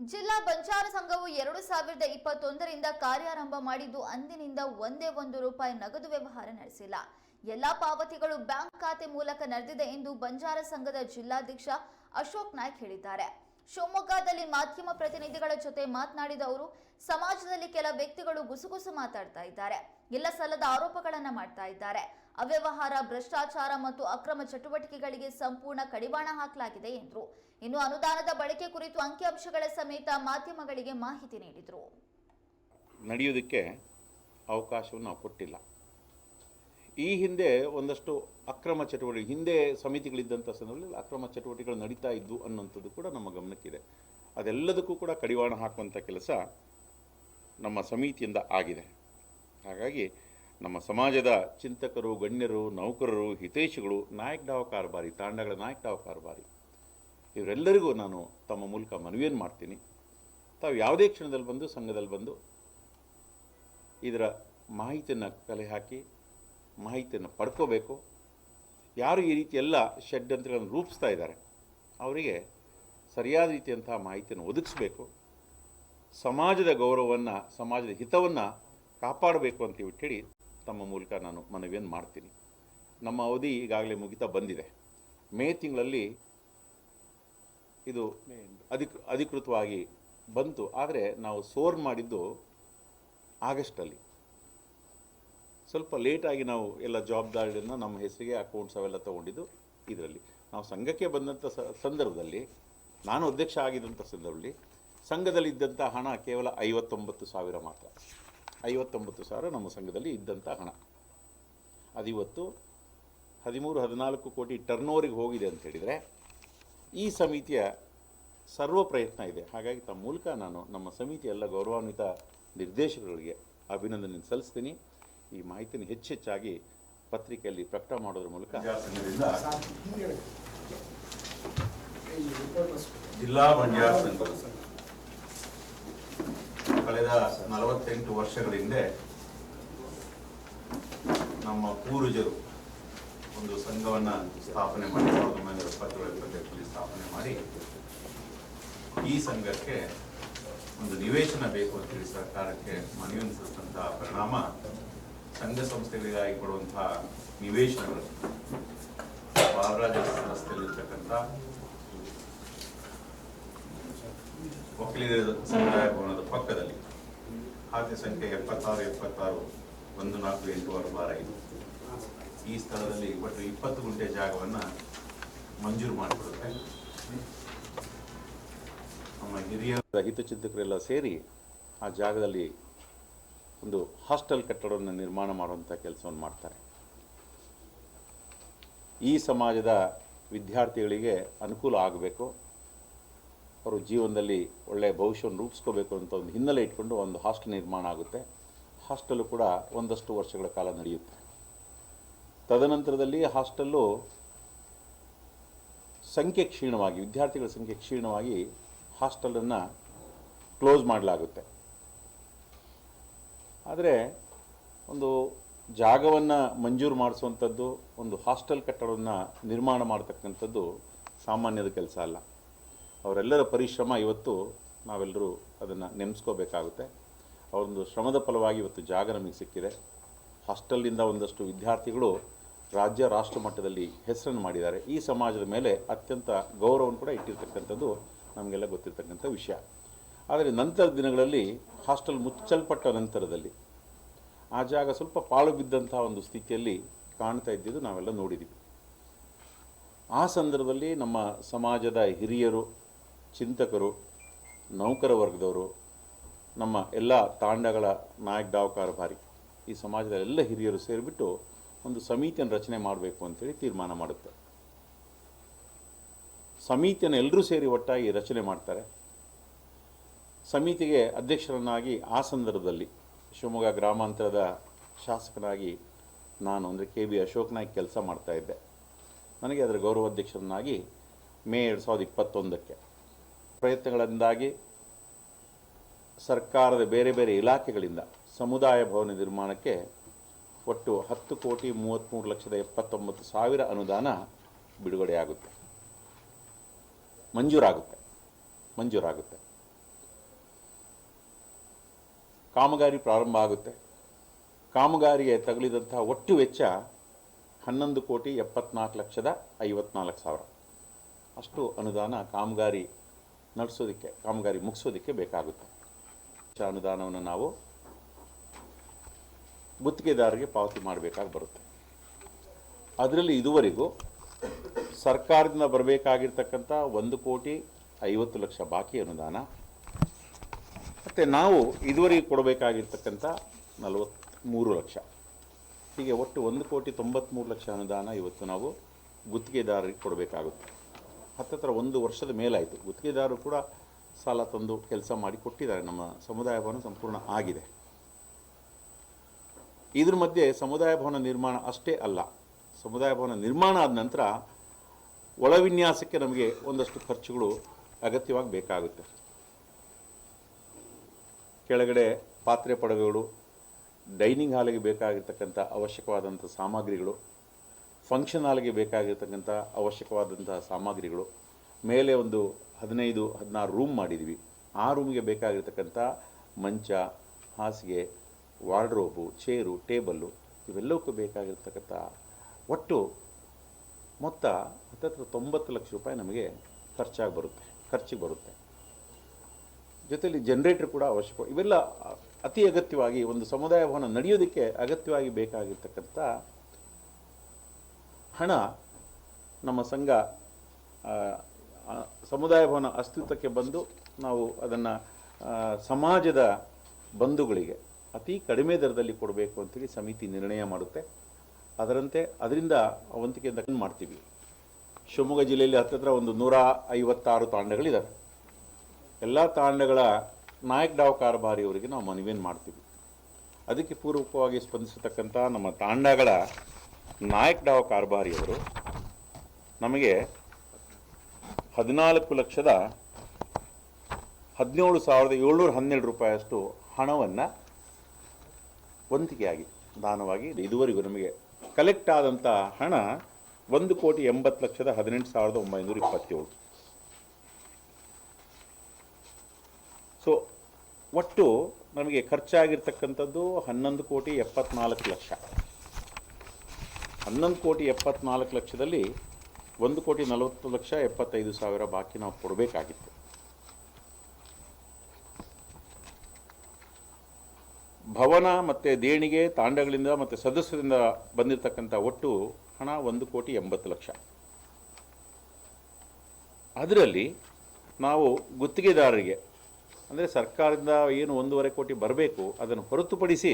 ಜಿಲ್ಲಾ ಬಂಜಾರ ಸಂಘವು ಎರಡು ಸಾವಿರದ ಇಪ್ಪತ್ತೊಂದರಿಂದ ಕಾರ್ಯಾರಂಭ ಮಾಡಿದ್ದು ಅಂದಿನಿಂದ ಒಂದೇ ಒಂದು ರೂಪಾಯಿ ನಗದು ವ್ಯವಹಾರ ನಡೆಸಿಲ್ಲ. ಎಲ್ಲಾ ಪಾವತಿಗಳು ಬ್ಯಾಂಕ್ ಖಾತೆ ಮೂಲಕ ನಡೆದಿದೆ ಎಂದು ಬಂಜಾರ ಸಂಘದ ಜಿಲ್ಲಾಧ್ಯಕ್ಷ ಅಶೋಕ್ ನಾಯ್ಕ್ ಹೇಳಿದ್ದಾರೆ. ಶಿವಮೊಗ್ಗದಲ್ಲಿ ಮಾಧ್ಯಮ ಪ್ರತಿನಿಧಿಗಳ ಜೊತೆ ಮಾತನಾಡಿದ ಅವರು, ಸಮಾಜದಲ್ಲಿ ಕೆಲ ವ್ಯಕ್ತಿಗಳು ಗುಸುಗುಸು ಮಾತಾಡ್ತಾ ಇದ್ದಾರೆ. ಎಲ್ಲ ಸಲ್ಲದ ಆರೋಪಗಳನ್ನ ಮಾಡ್ತಾ ಇದ್ದಾರೆ. ಅವ್ಯವಹಾರ, ಭ್ರಷ್ಟಾಚಾರ ಮತ್ತು ಅಕ್ರಮ ಚಟುವಟಿಕೆಗಳಿಗೆ ಸಂಪೂರ್ಣ ಕಡಿವಾಣ ಹಾಕಲಾಗಿದೆ ಎಂದರು. ಇನ್ನು ಅನುದಾನದ ಬಳಕೆ ಕುರಿತು ಅಂಕಿಅಂಶಗಳ ಸಮೇತ ಮಾಧ್ಯಮಗಳಿಗೆ ಮಾಹಿತಿ ನೀಡಿದರು. ನಡೆಯುವುದಕ್ಕೆ ಅವಕಾಶವನ್ನು ನಾವು ಕೊಟ್ಟಿಲ್ಲ. ಈ ಹಿಂದೆ ಒಂದಷ್ಟು ಅಕ್ರಮ ಚಟುವಟಿಕೆ, ಹಿಂದೆ ಸಮಿತಿಗಳಿದ್ದಂಥ ಸಂದರ್ಭದಲ್ಲಿ ಅಕ್ರಮ ಚಟುವಟಿಕೆಗಳು ನಡೀತಾ ಇದ್ದವು ಅನ್ನುವಂಥದ್ದು ಕೂಡ ನಮ್ಮ ಗಮನಕ್ಕಿದೆ. ಅದೆಲ್ಲದಕ್ಕೂ ಕೂಡ ಕಡಿವಾಣ ಹಾಕುವಂಥ ಕೆಲಸ ನಮ್ಮ ಸಮಿತಿಯಿಂದ ಆಗಿದೆ. ಹಾಗಾಗಿ ನಮ್ಮ ಸಮಾಜದ ಚಿಂತಕರು, ಗಣ್ಯರು, ನೌಕರರು, ಹಿತೈಷಿಗಳು, ನಾಯಕ ಡಾವ ಕಾರ್ಬಾರಿ ತಾಂಡಗಳ ನಾಯಕ್ ಡಾವ ಕಾರ್ಬಾರಿ ಇವರೆಲ್ಲರಿಗೂ ನಾನು ತಮ್ಮ ಮೂಲಕ ಮನವಿಯನ್ನು ಮಾಡ್ತೀನಿ. ತಾವು ಯಾವುದೇ ಕ್ಷಣದಲ್ಲಿ ಬಂದು, ಸಂಘದಲ್ಲಿ ಬಂದು ಇದರ ಮಾಹಿತಿಯನ್ನು ಕಲೆ ಹಾಕಿ, ಮಾಹಿತಿಯನ್ನು ಪಡ್ಕೋಬೇಕು. ಯಾರು ಈ ರೀತಿ ಎಲ್ಲ ಷಡ್ಯಂತ್ರಗಳನ್ನು ರೂಪಿಸ್ತಾ ಇದ್ದಾರೆ, ಅವರಿಗೆ ಸರಿಯಾದ ರೀತಿಯಂತಹ ಮಾಹಿತಿಯನ್ನು ಒದಗಿಸ್ಬೇಕು. ಸಮಾಜದ ಗೌರವವನ್ನು, ಸಮಾಜದ ಹಿತವನ್ನು ಕಾಪಾಡಬೇಕು ಅಂತ ಹೇಳಿ ತಮ್ಮ ಮೂಲಕ ನಾನು ಮನವಿಯನ್ನು ಮಾಡ್ತೀನಿ. ನಮ್ಮ ಅವಧಿ ಈಗಾಗಲೇ ಮುಗಿತಾ ಬಂದಿದೆ. ಮೇ ತಿಂಗಳಲ್ಲಿ ಇದು ಅಧಿಕ ಅಧಿಕೃತವಾಗಿ ಬಂತು. ಆದರೆ ನಾವು ಸೋರ್ ಮಾಡಿದ್ದು ಆಗಸ್ಟಲ್ಲಿ. ಸ್ವಲ್ಪ ಲೇಟಾಗಿ ನಾವು ಎಲ್ಲ ಜವಾಬ್ದಾರಿಯನ್ನು ನಮ್ಮ ಹೆಸರಿಗೆ ಅಕೌಂಟ್ಸ್ ಅವೆಲ್ಲ ತೊಗೊಂಡಿದ್ದು ಇದರಲ್ಲಿ. ನಾವು ಸಂಘಕ್ಕೆ ಬಂದಂಥ ಸಂದರ್ಭದಲ್ಲಿ ನಾನು ಅಧ್ಯಕ್ಷ ಆಗಿದ್ದಂಥ ಸಂದರ್ಭದಲ್ಲಿ ಸಂಘದಲ್ಲಿ ಇದ್ದಂಥ ಹಣ ಕೇವಲ ಐವತ್ತೊಂಬತ್ತು ಸಾವಿರ ಮಾತ್ರ. ಐವತ್ತೊಂಬತ್ತು ಸಾವಿರ ನಮ್ಮ ಸಂಘದಲ್ಲಿ ಇದ್ದಂಥ ಹಣ. ಅದಿವತ್ತು ಹದಿಮೂರು ಹದಿನಾಲ್ಕು ಕೋಟಿ ಟರ್ನೋರಿಗೆ ಹೋಗಿದೆ ಅಂತ ಹೇಳಿದರೆ ಈ ಸಮಿತಿಯ ಸರ್ವ ಪ್ರಯತ್ನ ಇದೆ. ಹಾಗಾಗಿ ತಮ್ಮ ಮೂಲಕ ನಾನು ನಮ್ಮ ಸಮಿತಿ ಎಲ್ಲ ಗೌರವಾನ್ವಿತ ನಿರ್ದೇಶಕರಿಗೆ ಅಭಿನಂದನೆ ಸಲ್ಲಿಸ್ತೀನಿ. ಈ ಮಾಹಿತಿಯನ್ನು ಹೆಚ್ಚೆಚ್ಚಾಗಿ ಪತ್ರಿಕೆಯಲ್ಲಿ ಪ್ರಕಟ ಮಾಡೋದ್ರ ಮೂಲಕ ಜಿಲ್ಲಾ ಮಂಡ್ಯ ಕಳೆದ ನಲವತ್ತೆಂಟು ವರ್ಷಗಳ ಹಿಂದೆ ನಮ್ಮ ಪೂರ್ವಜರು ಒಂದು ಸಂಘವನ್ನ ಸ್ಥಾಪನೆ ಮಾಡಿ, ಸಾವಿರದ ಒಂಬೈನೂರ ಎಪ್ಪತ್ತೇಳು ಎಪ್ಪತ್ತೆಂಟರಲ್ಲಿ ಸ್ಥಾಪನೆ ಮಾಡಿ, ಈ ಸಂಘಕ್ಕೆ ಒಂದು ನಿವೇಶನ ಬೇಕು ಅಂತೇಳಿ ಸರ್ಕಾರಕ್ಕೆ ಮನವಿಯನ್ನು ಸಲ್ಲಿಸಿದಂತಹ ಪರಿಣಾಮ ಸಂಘ ಸಂಸ್ಥೆಗಳಿಗಾಗಿ ಕೊಡುವಂತಹ ನಿವೇಶನಗಳು. ಬಾಲರಾಜ ರಸ್ತೆಯಲ್ಲಿರ್ತಕ್ಕಂಥ ಒಕ್ಕಲಿಗರ ಸಮುದಾಯ ಭವನದ ಖಾತೆ ಸಂಖ್ಯೆ ಎಪ್ಪತ್ತಾರು ಎಪ್ಪತ್ತಾರು, ಒಂದು, ನಾಲ್ಕು, ಎಂಟು, ಆರು, ಬಾರ ಐದು. ಈ ಸ್ಥಳದಲ್ಲಿ ಒಟ್ಟು ಇಪ್ಪತ್ತು ಗುಂಟೆ ಜಾಗವನ್ನು ಮಂಜೂರು ಮಾಡಿಕೊಡುತ್ತೆ. ನಮ್ಮ ಹಿರಿಯ ಹಿತಚಿಂತಕರೆಲ್ಲ ಸೇರಿ ಆ ಜಾಗದಲ್ಲಿ ಒಂದು ಹಾಸ್ಟೆಲ್ ಕಟ್ಟಡವನ್ನು ನಿರ್ಮಾಣ ಮಾಡುವಂಥ ಕೆಲಸವನ್ನು ಮಾಡ್ತಾರೆ. ಈ ಸಮಾಜದ ವಿದ್ಯಾರ್ಥಿಗಳಿಗೆ ಅನುಕೂಲ ಆಗಬೇಕು. ಅವರು ಜೀವನದಲ್ಲಿ ಒಳ್ಳೆಯ ಭವಿಷ್ಯವನ್ನು ರೂಪಿಸ್ಕೋಬೇಕು ಅಂತ ಒಂದು ಹಿನ್ನೆಲೆ ಇಟ್ಕೊಂಡು ಒಂದು ಹಾಸ್ಟೆಲ್ ನಿರ್ಮಾಣ ಆಗುತ್ತೆ. ಹಾಸ್ಟೆಲ್ಲು ಕೂಡ ಒಂದಷ್ಟು ವರ್ಷಗಳ ಕಾಲ ನಡೆಯುತ್ತೆ. ತದನಂತರದಲ್ಲಿ ಹಾಸ್ಟೆಲ್ಲು ಸಂಖ್ಯೆ ಕ್ಷೀಣವಾಗಿ, ವಿದ್ಯಾರ್ಥಿಗಳ ಸಂಖ್ಯೆ ಕ್ಷೀಣವಾಗಿ ಹಾಸ್ಟೆಲನ್ನು ಕ್ಲೋಸ್ ಮಾಡಲಾಗುತ್ತೆ. ಆದರೆ ಒಂದು ಜಾಗವನ್ನು ಮಂಜೂರು ಮಾಡಿಸುವಂಥದ್ದು, ಒಂದು ಹಾಸ್ಟೆಲ್ ಕಟ್ಟಡವನ್ನು ನಿರ್ಮಾಣ ಮಾಡ್ತಕ್ಕಂಥದ್ದು ಸಾಮಾನ್ಯದ ಕೆಲಸ ಅಲ್ಲ. ಅವರೆಲ್ಲರ ಪರಿಶ್ರಮ ಇವತ್ತು ನಾವೆಲ್ಲರೂ ಅದನ್ನು ನೆನೆಸ್ಕೋಬೇಕಾಗುತ್ತೆ. ಅವರೊಂದು ಶ್ರಮದ ಫಲವಾಗಿ ಇವತ್ತು ಜಾಗ ನಮಗೆ ಸಿಕ್ಕಿದೆ. ಹಾಸ್ಟೆಲ್ನಿಂದ ಒಂದಷ್ಟು ವಿದ್ಯಾರ್ಥಿಗಳು ರಾಜ್ಯ, ರಾಷ್ಟ್ರ ಮಟ್ಟದಲ್ಲಿ ಹೆಸರನ್ನು ಮಾಡಿದ್ದಾರೆ. ಈ ಸಮಾಜದ ಮೇಲೆ ಅತ್ಯಂತ ಗೌರವವನ್ನು ಕೂಡ ಇಟ್ಟಿರ್ತಕ್ಕಂಥದ್ದು ನಮಗೆಲ್ಲ ಗೊತ್ತಿರ್ತಕ್ಕಂಥ ವಿಷಯ. ಆದರೆ ನಂತರದ ದಿನಗಳಲ್ಲಿ ಹಾಸ್ಟೆಲ್ ಮುಚ್ಚಲ್ಪಟ್ಟ ನಂತರದಲ್ಲಿ ಆ ಜಾಗ ಸ್ವಲ್ಪ ಪಾಳು ಬಿದ್ದಂತಹ ಒಂದು ಸ್ಥಿತಿಯಲ್ಲಿ ಕಾಣ್ತಾ ಇದ್ದಿದ್ದು ನಾವೆಲ್ಲ ನೋಡಿದ್ದೀವಿ. ಆ ಸಂದರ್ಭದಲ್ಲಿ ನಮ್ಮ ಸಮಾಜದ ಹಿರಿಯರು ಚಿಂತಕರು, ನೌಕರ ವರ್ಗದವರು, ನಮ್ಮ ಎಲ್ಲ ತಾಂಡಗಳ ನಾಯಕ ದಾವಕಾರ ಭಾರಿ. ಈ ಸಮಾಜದ ಎಲ್ಲ ಹಿರಿಯರು ಸೇರಿಬಿಟ್ಟು ಒಂದು ಸಮಿತಿಯನ್ನು ರಚನೆ ಮಾಡಬೇಕು ಅಂತೇಳಿ ತೀರ್ಮಾನ ಮಾಡುತ್ತೆ. ಸಮಿತಿಯನ್ನು ಎಲ್ಲರೂ ಸೇರಿ ಒಟ್ಟಾಗಿ ರಚನೆ ಮಾಡ್ತಾರೆ. ಸಮಿತಿಗೆ ಅಧ್ಯಕ್ಷರನ್ನಾಗಿ ಆ ಸಂದರ್ಭದಲ್ಲಿ ಶಿವಮೊಗ್ಗ ಗ್ರಾಮಾಂತರದ ಶಾಸಕನಾಗಿ ನಾನು ಅಂದರೆ ಕೆ ಬಿ ಅಶೋಕ್ ನಾಯ್ಕ್ ಕೆಲಸ ಮಾಡ್ತಾ ಇದ್ದೆ. ನನಗೆ ಅದರ ಗೌರವಾಧ್ಯಕ್ಷರನ್ನಾಗಿ ಮೇ ಎರಡು ಸಾವಿರದ ಇಪ್ಪತ್ತೊಂದಕ್ಕೆ. ಪ್ರಯತ್ನಗಳಿಂದಾಗಿ ಸರ್ಕಾರದ ಬೇರೆ ಬೇರೆ ಇಲಾಖೆಗಳಿಂದ ಸಮುದಾಯ ಭವನ ನಿರ್ಮಾಣಕ್ಕೆ ಒಟ್ಟು ಹತ್ತು ಕೋಟಿ ಮೂವತ್ತ್ಮೂರು ಲಕ್ಷದ ಎಪ್ಪತ್ತೊಂಬತ್ತು ಸಾವಿರ ಅನುದಾನ ಬಿಡುಗಡೆಯಾಗುತ್ತೆ. ಮಂಜೂರಾಗುತ್ತೆ. ಮಂಜೂರಾಗುತ್ತೆ. ಕಾಮಗಾರಿ ಪ್ರಾರಂಭ ಆಗುತ್ತೆ. ಕಾಮಗಾರಿಗೆ ತಗುಲಿದಂತಹ ಒಟ್ಟು ವೆಚ್ಚ ಹನ್ನೊಂದು ಕೋಟಿ ಎಪ್ಪತ್ನಾಲ್ಕು ಲಕ್ಷದ ಐವತ್ನಾಲ್ಕು ಸಾವಿರ. ಅಷ್ಟು ಅನುದಾನ ಕಾಮಗಾರಿ ನಡೆಸೋದಕ್ಕೆ, ಕಾಮಗಾರಿ ಮುಗಿಸೋದಕ್ಕೆ ಬೇಕಾಗುತ್ತೆ. ಅನುದಾನವನ್ನು ನಾವು ಗುತ್ತಿಗೆದಾರರಿಗೆ ಪಾವತಿ ಮಾಡಬೇಕಾಗಿ ಬರುತ್ತೆ. ಅದರಲ್ಲಿ ಇದುವರೆಗೂ ಸರ್ಕಾರದಿಂದ ಬರಬೇಕಾಗಿರ್ತಕ್ಕಂಥ ಒಂದು ಕೋಟಿ ಐವತ್ತು ಲಕ್ಷ ಬಾಕಿ ಅನುದಾನ, ಮತ್ತು ನಾವು ಇದುವರೆಗೆ ಕೊಡಬೇಕಾಗಿರ್ತಕ್ಕಂಥ ನಲವತ್ತ್ಮೂರು ಲಕ್ಷ. ಹೀಗೆ ಒಟ್ಟು ಒಂದು ಕೋಟಿ ತೊಂಬತ್ತ್ಮೂರು ಲಕ್ಷ ಅನುದಾನ ಇವತ್ತು ನಾವು ಗುತ್ತಿಗೆದಾರರಿಗೆ ಕೊಡಬೇಕಾಗುತ್ತೆ. ಹತ್ತತ್ರ ಒಂದು ವರ್ಷದ ಮೇಲಾಯಿತು. ಗುತ್ತಿಗೆದಾರರು ಕೂಡ ಸಾಲ ತಂದು ಕೆಲಸ ಮಾಡಿ ಕೊಟ್ಟಿದ್ದಾರೆ. ನಮ್ಮ ಸಮುದಾಯ ಭವನ ಸಂಪೂರ್ಣ ಆಗಿದೆ. ಇದ್ರ ಮಧ್ಯೆ ಸಮುದಾಯ ಭವನ ನಿರ್ಮಾಣ ಅಷ್ಟೇ ಅಲ್ಲ, ಸಮುದಾಯ ಭವನ ನಿರ್ಮಾಣ ಆದ ನಂತರ ಒಳವಿನ್ಯಾಸಕ್ಕೆ ನಮಗೆ ಒಂದಷ್ಟು ಖರ್ಚುಗಳು ಅಗತ್ಯವಾಗಿ ಬೇಕಾಗುತ್ತೆ. ಕೆಳಗಡೆ ಪಾತ್ರೆ ಪಡವೆಗಳು, ಡೈನಿಂಗ್ ಹಾಲಿಗೆ ಬೇಕಾಗಿರ್ತಕ್ಕಂಥ ಅವಶ್ಯಕವಾದಂಥ ಸಾಮಗ್ರಿಗಳು ಫಂಕ್ಷನ್ ಹಾಲ್ಗೆ ಬೇಕಾಗಿರ್ತಕ್ಕಂಥ ಅವಶ್ಯಕವಾದಂತಹ ಸಾಮಗ್ರಿಗಳು. ಮೇಲೆ ಒಂದು ಹದಿನೈದು, ಹದಿನಾರು ರೂಮ್ ಮಾಡಿದ್ವಿ. ಆ ರೂಮ್ಗೆ ಬೇಕಾಗಿರ್ತಕ್ಕಂಥ ಮಂಚ, ಹಾಸಿಗೆ ವಾರ್ಡ್ರೋಬು ಚೇರು ಟೇಬಲ್ಲು ಇವೆಲ್ಲವಕ್ಕೂ ಬೇಕಾಗಿರ್ತಕ್ಕಂಥ ಒಟ್ಟು ಮೊತ್ತ ಹತ್ತತ್ರ ತೊಂಬತ್ತು ಲಕ್ಷ ರೂಪಾಯಿ ನಮಗೆ ಖರ್ಚಾಗಿ ಬರುತ್ತೆ, ಖರ್ಚಿಗೆ ಬರುತ್ತೆ. ಜೊತೆಯಲ್ಲಿ ಜನರೇಟರ್ ಕೂಡ ಅವಶ್ಯಕ, ಇವೆಲ್ಲ ಅತಿ ಅಗತ್ಯವಾಗಿ ಒಂದು ಸಮುದಾಯ ಭವನ ನಡೆಯೋದಕ್ಕೆ ಅಗತ್ಯವಾಗಿ ಬೇಕಾಗಿರ್ತಕ್ಕಂಥ ಹಣ ನಮ್ಮ ಸಂಘ ಸಮುದಾಯ ಭವನ ಅಸ್ತಿತ್ವಕ್ಕೆ ಬಂದು ನಾವು ಅದನ್ನು ಸಮಾಜದ ಬಂಧುಗಳಿಗೆ ಅತಿ ಕಡಿಮೆ ದರದಲ್ಲಿ ಕೊಡಬೇಕು ಅಂತೇಳಿ ಸಮಿತಿ ನಿರ್ಣಯ ಮಾಡುತ್ತೆ. ಅದರಂತೆ ಅದರಿಂದ ಅವಂತಿಕೆಯಿಂದ ಮಾಡ್ತೀವಿ? ಶಿವಮೊಗ್ಗ ಜಿಲ್ಲೆಯಲ್ಲಿ ಹತ್ತತ್ರ ಒಂದು ನೂರ ಐವತ್ತಾರು ತಾಂಡಗಳಿದ್ದಾವೆ ಎಲ್ಲ ತಾಂಡಗಳ ನಾಯಕ್ ಡಾವ್ ಕಾರ್ಬಾರಿಯವರಿಗೆ ನಾವು ಮನವಿಯನ್ನು ಮಾಡ್ತೀವಿ. ಅದಕ್ಕೆ ಪೂರ್ವಕವಾಗಿ ಸ್ಪಂದಿಸತಕ್ಕಂಥ ನಮ್ಮ ತಾಂಡಗಳ ನಾಯಕ್ ಡಾವ್ ಕಾರ್ಬಾರಿಯವರು ನಮಗೆ ಹದಿನಾಲ್ಕು ಲಕ್ಷದ ಹದಿನೇಳು ಸಾವಿರದ ಏಳ್ನೂರ ಹನ್ನೆರಡು ರೂಪಾಯಿಯಷ್ಟು ಹಣವನ್ನು ವಂತಿಕೆಯಾಗಿ, ದಾನವಾಗಿ ಇದುವರೆಗೂ ನಮಗೆ ಕಲೆಕ್ಟ್ ಆದಂಥ ಹಣ ಒಂದು ಕೋಟಿ ಎಂಬತ್ತು ಲಕ್ಷದ ಹದಿನೆಂಟು ಸಾವಿರದ ಒಂಬೈನೂರ ಇಪ್ಪತ್ತೇಳು. ಸೊ ಒಟ್ಟು ನಮಗೆ ಖರ್ಚಾಗಿರ್ತಕ್ಕಂಥದ್ದು ಹನ್ನೊಂದು ಕೋಟಿ ಎಪ್ಪತ್ನಾಲ್ಕು ಲಕ್ಷ. ಹನ್ನೊಂದು ಕೋಟಿ ಎಪ್ಪತ್ನಾಲ್ಕು ಲಕ್ಷದಲ್ಲಿ ಒಂದು ಕೋಟಿ ನಲವತ್ತು ಲಕ್ಷ ಎಪ್ಪತ್ತೈದು ಸಾವಿರ ಬಾಕಿ ನಾವು ಕೊಡಬೇಕಾಗಿತ್ತು. ಭವನ ಮತ್ತು ದೇಣಿಗೆ, ತಾಂಡಗಳಿಂದ ಮತ್ತು ಸದಸ್ಯರಿಂದ ಬಂದಿರತಕ್ಕಂಥ ಒಟ್ಟು ಹಣ ಒಂದು ಕೋಟಿ ಎಂಬತ್ತು ಲಕ್ಷ. ಅದರಲ್ಲಿ ನಾವು ಗುತ್ತಿಗೆದಾರರಿಗೆ, ಅಂದರೆ ಸರ್ಕಾರದಿಂದ ಏನು ಒಂದೂವರೆ ಕೋಟಿ ಬರಬೇಕು, ಅದನ್ನು ಹೊರತುಪಡಿಸಿ